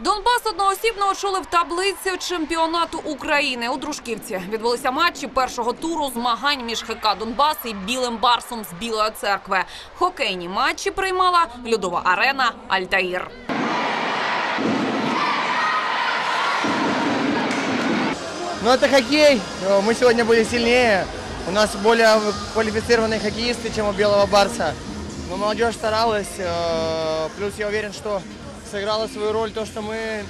Донбас одноосібно очолив таблицю чемпіонату України у Дружківці. Відбулися матчі першого туру змагань між ХК Донбас і Білим Барсом з Білої церкви. Хокейні матчі приймала льодова арена Альтаїр. Ну, это хоккей. Э, Мы сегодня были сильнее. У нас более квалифицированные хоккеисты, чем у Белого Барса. Но молодежь старалась. э, Плюс я уверен, что сыграло свою роль то, что мы э,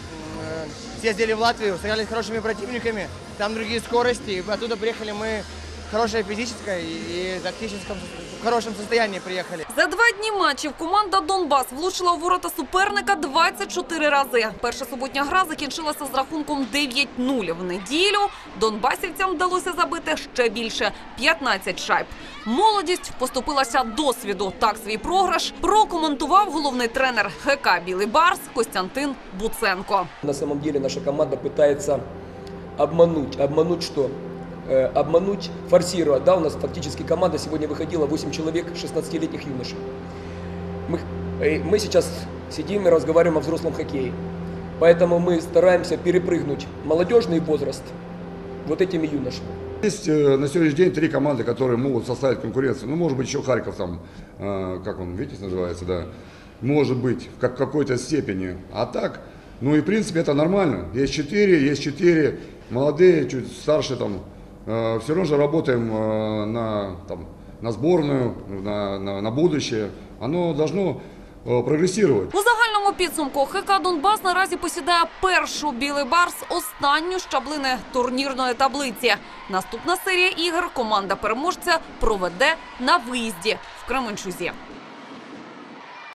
съездили в Латвию, сыграли с хорошими противниками. Там другие скорости. И оттуда приехали мы в хорошей физической и тактическом в хорошем состоянии приехали. За два дні матчів команда Донбас влучила у ворота суперника 24 рази. Перша суботня гра закінчилася з рахунком 9-0. В неділю донбасівцям вдалося забити ще більше 15 шайб. Молодість поступилася досвіду. Так свій програш прокоментував головний тренер ХК Білий Барс Костянтин Буценко. На самом деле наша команда пытается обмануть. Обмануть что? Э, обмануть, форсировать. Да, у нас фактически команда сегодня выходила 8 человек, 16-летних юношей. Мы, э, мы сейчас сидим и разговариваем о взрослом хоккее. Поэтому мы стараемся перепрыгнуть молодежный возраст вот этими юношами. Есть э, на сегодняшний день три команды, которые могут составить конкуренцию. Ну, может быть, еще Харьков там, э, как он, Витязь называется, да. Может быть, в как- какой-то степени. А так, ну и в принципе это нормально. Есть четыре, есть четыре молодые, чуть старше там. Все равно же работаем э, на, там, на сборную, на, на, на будущее. Оно должно э. У загальному підсумку ХК Донбас наразі посідає першу білий барс останню щаблини турнірної таблиці. Наступна серія ігор команда переможця проведе на виїзді в Кременчузі.